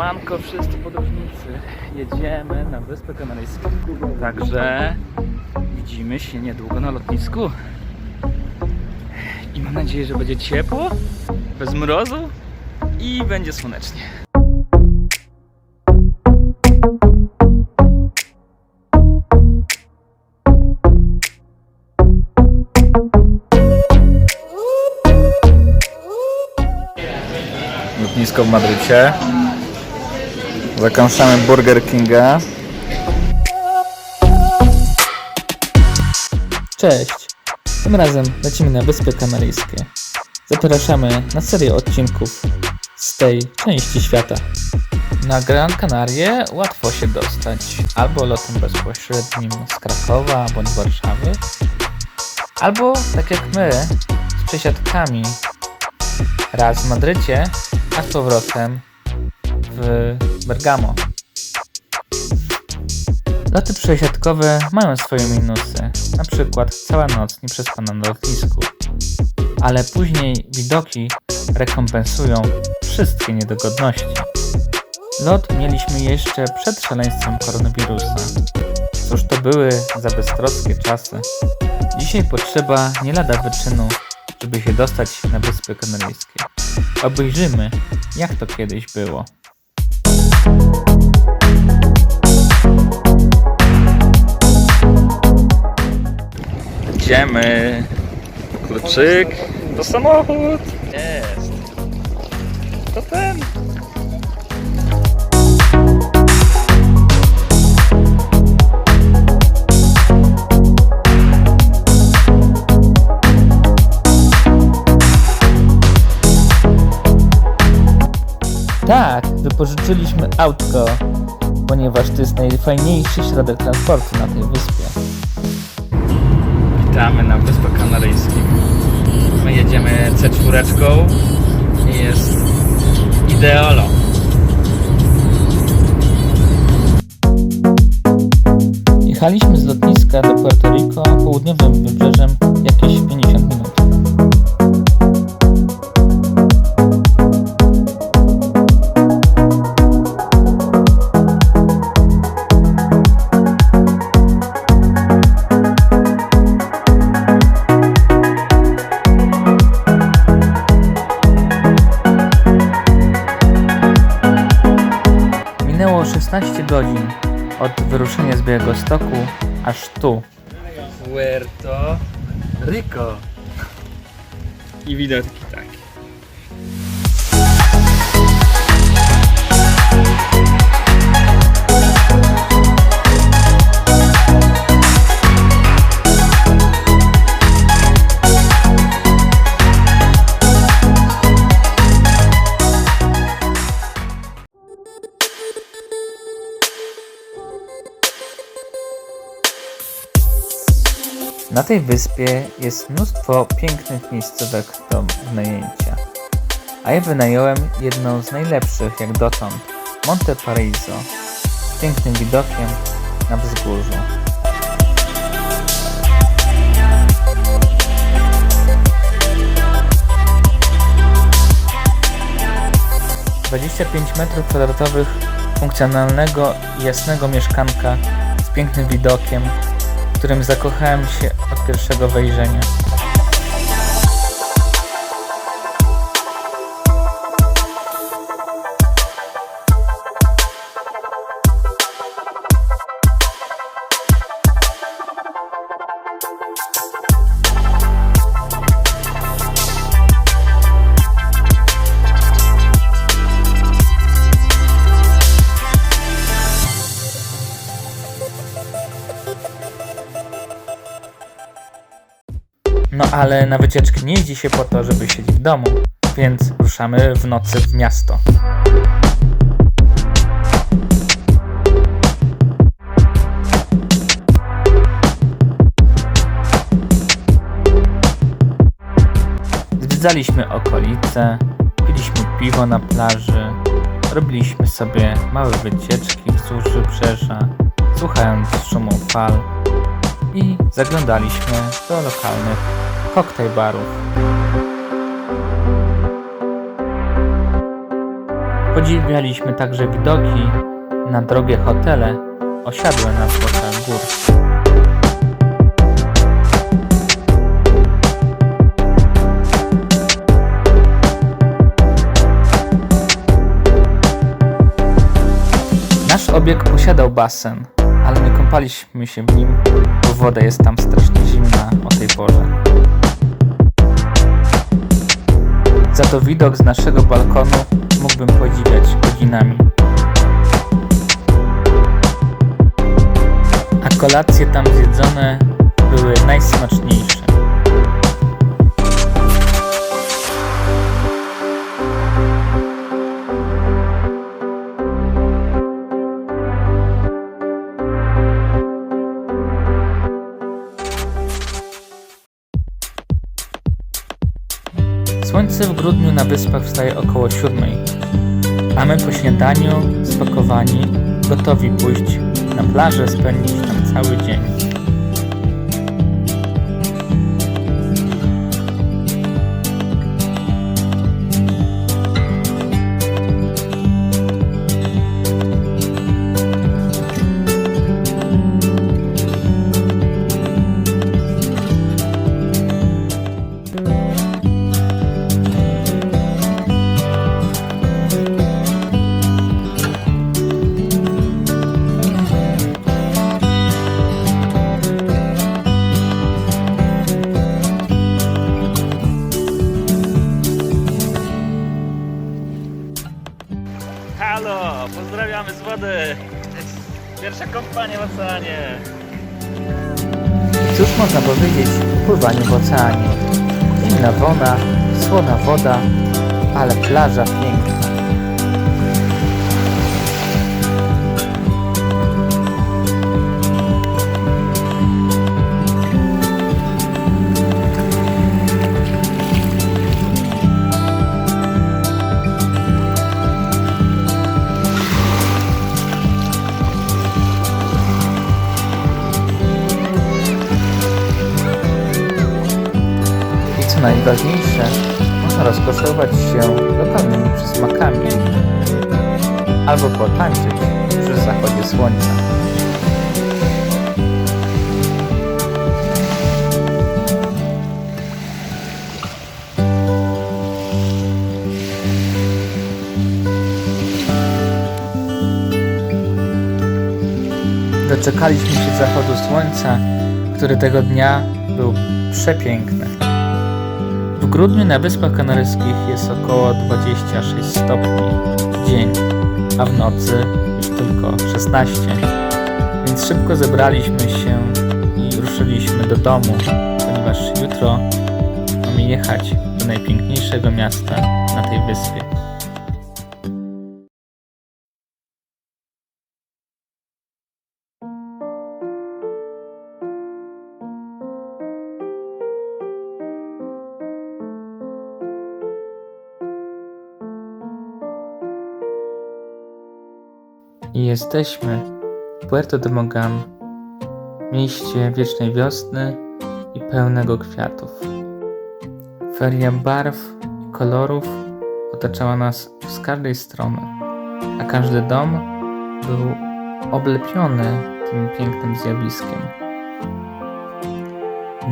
Siemanko wszyscy podróżnicy. Jedziemy na Wyspę Kanaryjską. Także widzimy się niedługo na lotnisku. I mam nadzieję, że będzie ciepło, bez mrozu i będzie słonecznie. Lotnisko w Madrycie. Zakąszamy Burger Kinga. Cześć! Tym razem lecimy na Wyspy Kanaryjskie. Zapraszamy na serię odcinków z tej części świata. Na Gran Canarie łatwo się dostać albo lotem bezpośrednim z Krakowa bądź Warszawy, albo tak jak my, z przesiadkami raz w Madrycie, a z powrotem w Bergamo. Loty przesiadkowe mają swoje minusy, na przykład cała noc nieprzespana na lotnisku, ale później widoki rekompensują wszystkie niedogodności. Lot mieliśmy jeszcze przed szaleństwem koronawirusa. Cóż to były za beztroskie czasy. Dzisiaj potrzeba nie lada wyczynu, żeby się dostać na Wyspy Kanaryjskie. Obejrzymy, jak to kiedyś było. Idziemy. Kluczyk. To samochód. Jest. To ten. Tak, wypożyczyliśmy autko, ponieważ to jest najfajniejszy środek transportu na tej wyspie. Witamy na Wyspach Kanaryjskich. My jedziemy C4 i jest ideolo. Jechaliśmy z lotniska do Puerto Rico południowym wybrzeżem jakieś 50 16 godzin od wyruszenia z Białegostoku aż tu. Puerto Rico. I widoki takie. Na tej wyspie jest mnóstwo pięknych miejscówek do wynajęcia. A ja wynająłem jedną z najlepszych jak dotąd Monte Paraiso z pięknym widokiem na wzgórzu. Dwadzieścia pięć metrów kwadratowych funkcjonalnego i jasnego mieszkanka z pięknym widokiem, którym zakochałem się od pierwszego wejrzenia. Ale na wycieczki nie jeździ się po to, żeby siedzieć w domu, więc ruszamy w nocy w miasto. Zwiedzaliśmy okolice, piliśmy piwo na plaży, robiliśmy sobie małe wycieczki wzdłuż wybrzeża, słuchając szumu fal i zaglądaliśmy do lokalnych koktajl barów. Podziwialiśmy także widoki na drogie hotele osiadłe na złotach gór. Nasz obieg posiadał basen, ale nie kąpaliśmy się w nim, bo woda jest tam strasznie zimna o tej porze. Za to widok z naszego balkonu mógłbym podziwiać godzinami. A kolacje tam zjedzone były najsmaczniejsze. Słońce w grudniu na wyspach wstaje około siódmej, a my po śniadaniu, spakowani, gotowi pójść na plażę, spędzić tam cały dzień. Wody. Pierwsza kąpanie w oceanie. Cóż można powiedzieć o pływaniu w oceanie? Zimna woda, słona woda, ale plaża piękna. Co najważniejsze, można rozkoszować się lokalnymi przysmakami albo potańczyć przy zachodzie słońca. Doczekaliśmy się zachodu słońca, który tego dnia był przepiękny. Grudniu na Wyspach Kanaryjskich jest około 26 stopni w dzień, a w nocy już tylko 16. Więc szybko zebraliśmy się i ruszyliśmy do domu, ponieważ jutro mamy jechać do najpiękniejszego miasta na tej wyspie. I jesteśmy w Puerto de Mogan, mieście wiecznej wiosny i pełnego kwiatów. Feria barw i kolorów otaczała nas z każdej strony, a każdy dom był oblepiony tym pięknym zjawiskiem.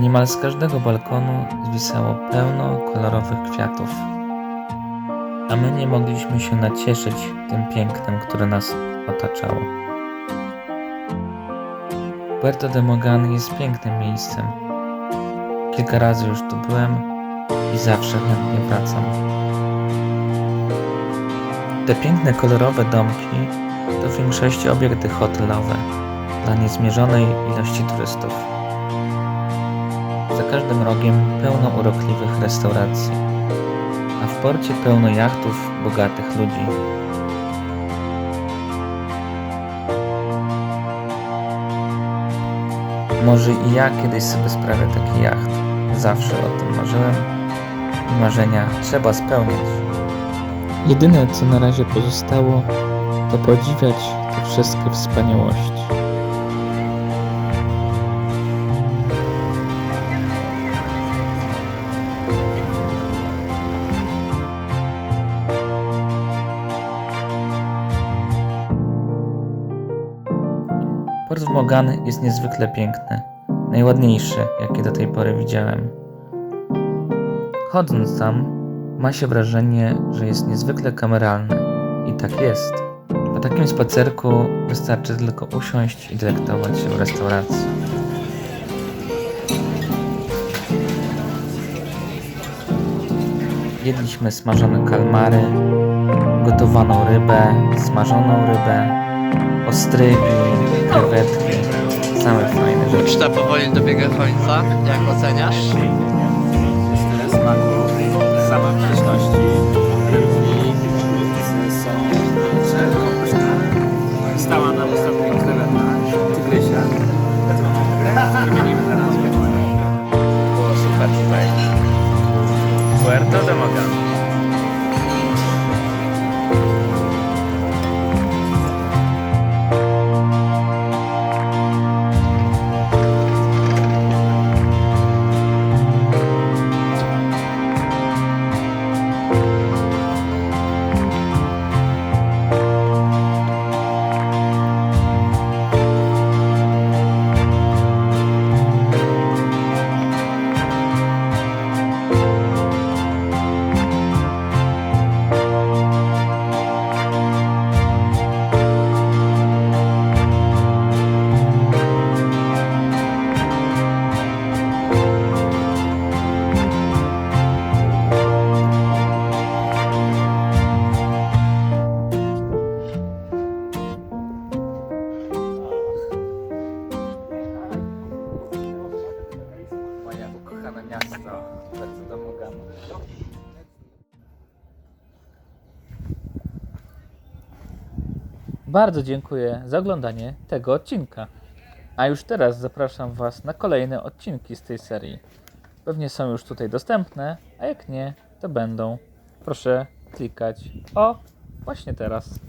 Niemal z każdego balkonu zwisało pełno kolorowych kwiatów a my nie mogliśmy się nacieszyć tym pięknem, które nas otaczało. Puerto de Mogan jest pięknym miejscem. Kilka razy już tu byłem i zawsze chętnie wracam. Te piękne, kolorowe domki to w większości obiekty hotelowe dla niezmierzonej ilości turystów. Za każdym rogiem pełno urokliwych restauracji porcie pełno jachtów bogatych ludzi. Może i ja kiedyś sobie sprawię taki jacht. Zawsze o tym marzyłem i marzenia trzeba spełniać. Jedyne co na razie pozostało, to podziwiać te wszystkie wspaniałości. Fort Mogan jest niezwykle piękny. Najładniejszy, jaki do tej pory widziałem. Chodząc tam, ma się wrażenie, że jest niezwykle kameralny. I tak jest. Po takim spacerku wystarczy tylko usiąść i delektować się w restauracji. Jedliśmy smażone kalmary, gotowaną rybę, smażoną rybę, ostrygi, krewetki, same fajne rzeczy. Uczta powoli dobiega końca. Jak oceniasz? Tyle Bardzo dziękuję za oglądanie tego odcinka. A już teraz zapraszam Was na kolejne odcinki z tej serii. Pewnie są już tutaj dostępne, a jak nie, to będą. Proszę klikać o właśnie teraz.